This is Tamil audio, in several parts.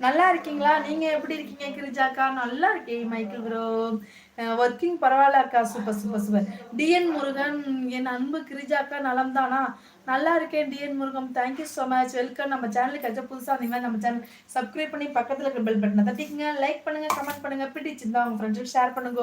நல்லா இருக்கீங்களா? நீங்க எப்படி இருக்கீங்க கிரிஜாக்கா நல்லா இருக்கேன் மைக்கேல் ப்ரோ. ஒர்க்கிங் பரவாயில்ல இருக்கா super super super. TN Murugan என் அன்பு கிரிஜாக்கா நலம் தானா? நல்லா இருக்கேன் TN Murugan. Thank you so much welcome நம்ம சேனலுக்கு அஜா புதுசாக இருந்தீங்கன்னா நம்ம சேனல் சப்ஸ்கிரைப் பண்ணி பக்கத்தில் இருக்க பெல் பட்டனை தட்டிக்கங்க. லைக் பண்ணுங்க கமெண்ட் பண்ணுங்க. பிடிச்சிருந்தா உங்கள் ஃப்ரெண்ட்ஸுக்கு ஷேர் பண்ணுங்க.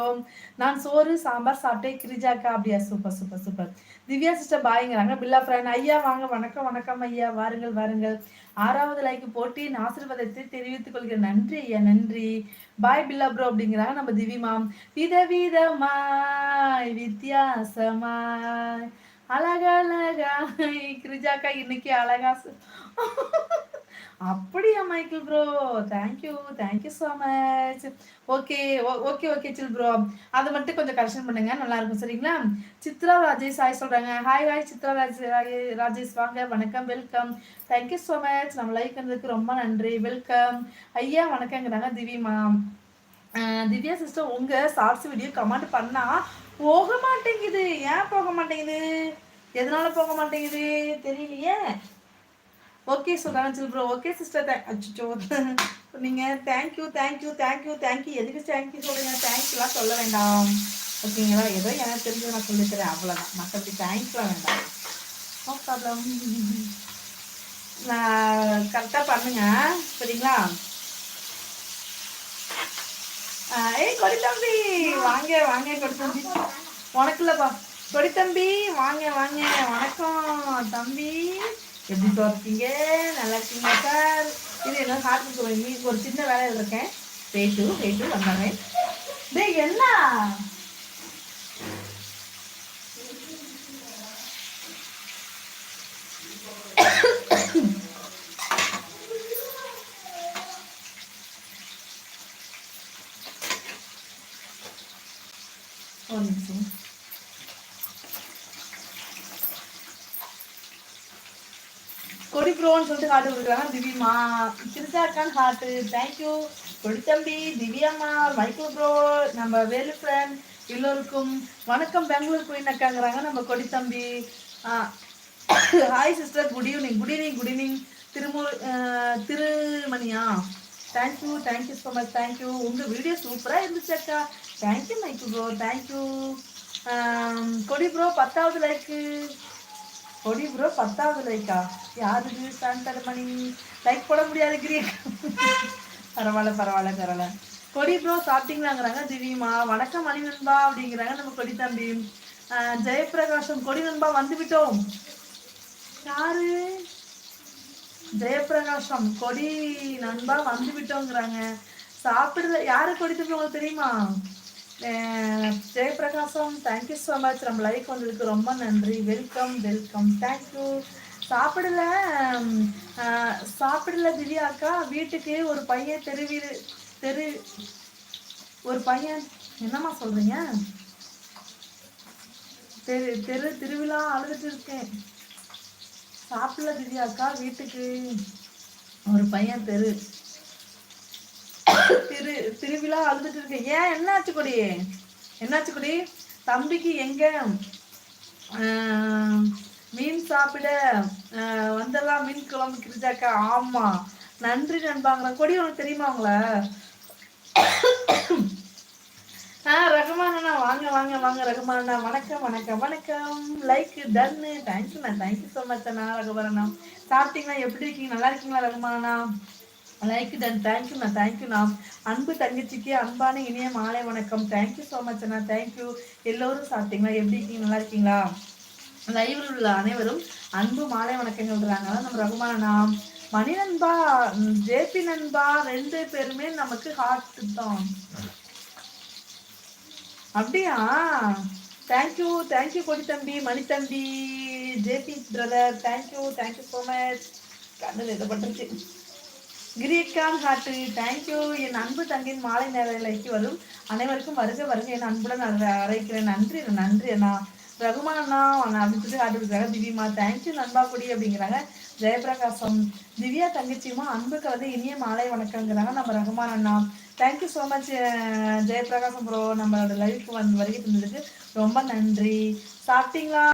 நான் சோறு சாம்பார் சாப்பிட்டேன் கிரிஜாக்கா. அப்படியா? Super super super Divya sister பாய்ங்கிறாங்க. Billa friend ஐயா வாங்க. வணக்கம் வணக்கம் ஐயா. வாருங்கள் வாருங்கள். ஆறாவது லைக் போட்டி. ஆசீர்வாதத்தை தெரிவித்துக் கொள்கிறேன். நன்றி ஐயா நன்றி. பாய் பில்லா ப்ரோ அப்படிங்கிறாங்க நம்ம திவிமாம் விதவிதமாய் வித்தியாசமாய். அழகா அழகா கிரிஜாக்கா இன்னைக்கு அழகா அப்படியா Michael bro thank you thank you so much okay okay okay chill bro அதை மட்டும் கொஞ்சம் கரெக்ஷன் பண்ணுங்க நல்லா இருக்கும் சரிங்களா? சித்ரா ராஜேஷ் ஹாய் சொல்றாங்க. ஹாய் ஹாய் சித்ரா ராஜ் ராஜேஷ் வாங்க வணக்கம் welcome thank you so much நம்ம லைக் வந்ததுக்கு ரொம்ப நன்றி வெல்கம் ஐயா வணக்கங்கிறாங்க திவிமா திவ்யா சிஸ்டர் உங்க ஷார்ட்ஸ் வீடியோ கமெண்ட் பண்ணா போக மாட்டேங்குது. ஏன் போக மாட்டேங்குது? எதனால போக மாட்டேங்குது? தெரியலையே. ஓகே சுதாரஞ்சல் ப்ரோ ஓகே சிஸ்டர் அச்சோ நீங்கள் thank you thank you thank you thank you எதுக்கு தேங்க்யூ சொல்லுங்க தேங்க்யூலாம் சொல்ல வேண்டாம். ஓகேங்களா ஏதோ எனக்கு தெரிஞ்சு நான் சொல்லித்தரேன் அவ்வளோதான் மற்றபடி தேங்க்ஸ்லாம் வேண்டாம். நோ ப்ராப்ளம் நான் கரெக்டாக பண்ணுங்க. சரிங்களா? ஏய் கொடி தம்பி. வாங்க வாங்க கொடி தம்பி. உனக்கு இல்லைப்பா கொடி தம்பி வாங்க வாங்க. வணக்கம் தம்பி. எப்படி இருக்கீங்க? நல்லா இருக்கீங்களா சார்? இது என்ன ஹார்ட் நீ ஒரு சின்ன வேலையில் இருக்கேன் பேட்டு வெயிட்டு வந்துடுறேன் டேய் என்ன? ஒரு நிமிஷம் கொடி ப்ரோன்னு சொல்லிட்டு ஹார்ட் கொடுக்குறாங்க. திவ்யம்மா சிறுசா இருக்கான் ஹார்ட் தேங்க்யூ கொடி திவ்யம்மா திவ்யாம்மா ப்ரோ நம்ம வேலு ஃப்ரெண்ட் எல்லோருக்கும் வணக்கம். பெங்களூர் குயின் அக்காங்கிறாங்க. நம்ம கொடித்தம்பி hi sister good evening good evening good evening திருமூ திருமணியா thank you thank you so much thank you உங்கள் வீடியோ சூப்பராக இருந்துச்சு அக்கா. Thank you Mike bro thank you Kodi bro பத்தாவது லைக்கு கொடி ப்ரோ பத்தாவது லைக்கா யாருக்கு சாந்தர் மணி லைக் போட முடியாது கிரீன் பரவாயில்ல பரவாயில்ல பரவாயில்ல. கொடி ப்ரோ சாப்பிட்டீங்களாங்கிறாங்க திவ்யமா வணக்கம் மணி நண்பா அப்படிங்கிறாங்க நம்ம கொடி தம்பி. ஜெயபிரகாஷம் கொடி நண்பா வந்து விட்டோம் யாரு? ஜெயபிரகாஷம் கொடி நண்பா வந்து விட்டோங்கிறாங்க சாப்பிடுற யாரு கொடி தம்பி உங்களுக்கு தெரியுமா? Jayaprakasam thank you so much நம்ம லைக் வந்ததுக்கு ரொம்ப நன்றி. வெல்கம் வெல்கம் தேங்க்யூ சாப்பிடல um, சாப்பிடல திவ்யாக்கா. வீட்டுக்கு ஒரு பையன் தெருவி தெரு ஒரு பையன் என்னம்மா சொல்கிறீங்க தெரு தெரு திருவிழா அழுதுட்டு இருக்கேன். சாப்பிடல திவ்யாக்கா வீட்டுக்கு ஒரு பையன் தெரு. திருவிழா அழுதுட்டு இருக்கு. ஏன்? என்னாச்சு கொடி? என்னாச்சு கொடி? தம்பிக்கு எங்க மீன் சாப்பிட வந்தெல்லாம் மீன் குழம்பு கிரிஜாக்கா ஆமா. நன்றி நண்பாங்களா? கொடி உனக்கு தெரியுமா அவங்கள ஆ ரகுமானண்ணா வாங்க வாங்க வாங்க ரகுமானா வணக்கம் வணக்கம் வணக்கம். லைக் டன்னு தேங்க்யூண்ணா தேங்க்யூ ஸோ மச் அண்ணா ரகுமானா சாப்பிட்டீங்களா? எப்படி இருக்கீங்க? நல்லா இருக்கீங்களா ரகுமானா லைக் டன் தேங்க்யூண்ணா தேங்க்யூண்ணா அன்பு தங்கச்சிக்கு அன்பான இனிய மாலை வணக்கம். தேங்க்யூ ஸோ மச் அண்ணா. தேங்க்யூ எல்லோரும் சாப்பிட்டீங்களா? எப்படி இருக்கீங்க? நல்லா இருக்கீங்களா? லைவில் உள்ள அனைவரும் அன்பு மாலை வணக்கங்கள்ன்றாங்க நம்ம ரகுமானா மணி நண்பா ஜேபி நண்பா ரெண்டு பேருமே நமக்கு ஹார்ட் தான். அப்படியா? தேங்க்யூ தேங்க்யூ கொடி தம்பி மணி தம்பி JP brother thank you thank you so much கண்ணில் இதை பட்டுருச்சு கிரீட்கான் ஹார்ட் தேங்க்யூ என் அன்பு தங்கின் மாலை நேரலைக்கு வரும். அனைவருக்கும் வருக வருக. என் அன்புடன் அழைக்கிறேன் நன்றி நன்றி அண்ணா. ரகுமான் அண்ணா அப்படின்னு சொல்லி ஹார்ட் கொடுக்குறாங்க திவ்யமா தேங்க்யூ நண்பா குடி அப்படிங்கிறாங்க. ஜெயபிரகாசம். திவ்யா தங்கச்சியுமா? அன்புக்கு வந்து இனிய மாலை வணக்கங்கிறாங்க நம்ம ரகுமான் அண்ணா. Thank you so much Jayaprakasam bro நம்மளோட லைஃப் வந்து வருகை தந்ததுக்கு ரொம்ப நன்றி. சாப்பிட்டீங்களா?